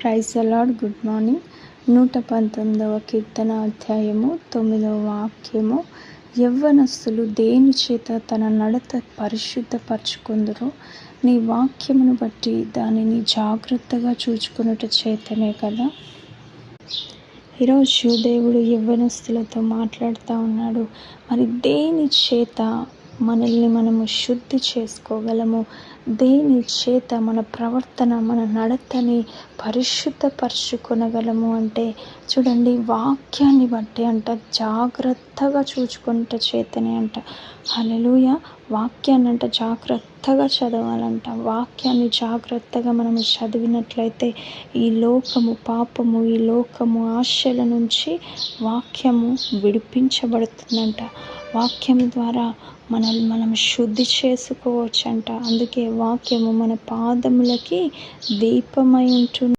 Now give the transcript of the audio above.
Praise అలాడ్ good morning. నూట పంతొమ్మిదవ కీర్తన అధ్యాయము తొమ్మిదవ వాక్యము. యవ్వనస్తులు దేని చేత తన నడత పరిశుద్ధపరచుకుందరో నీ వాక్యమును బట్టి దానిని జాగ్రత్తగా చూచుకున్నట చేతనే కదా. ఈరోజు దేవుడు యవ్వనస్తులతో మాట్లాడుతూ ఉన్నాడు. మరి దేని చేత మనల్ని మనము శుద్ధి చేసుకోగలము? దేని చేత మన ప్రవర్తన మన నడతని పరిశుద్ధపరచుకొనగలము అంటే చూడండి వాక్యాన్ని బట్టి అంట జాగ్రత్తగా చూచుకుంట చేతనే అంట. అలెలుయ వాక్యాన్ని అంట జాగ్రత్తగా చదవాలంట. వాక్యాన్ని జాగ్రత్తగా మనము చదివినట్లయితే ఈ లోకము పాపము ఈ లోకము ఆశల నుంచి వాక్యము విడిపించబడుతుందంట. వాక్యం ద్వారా మనల్ని మనం శుద్ధి చేసుకోవచ్చంట. అందుకే వాక్యము మన పాదములకి దీపమై ఉంటుంది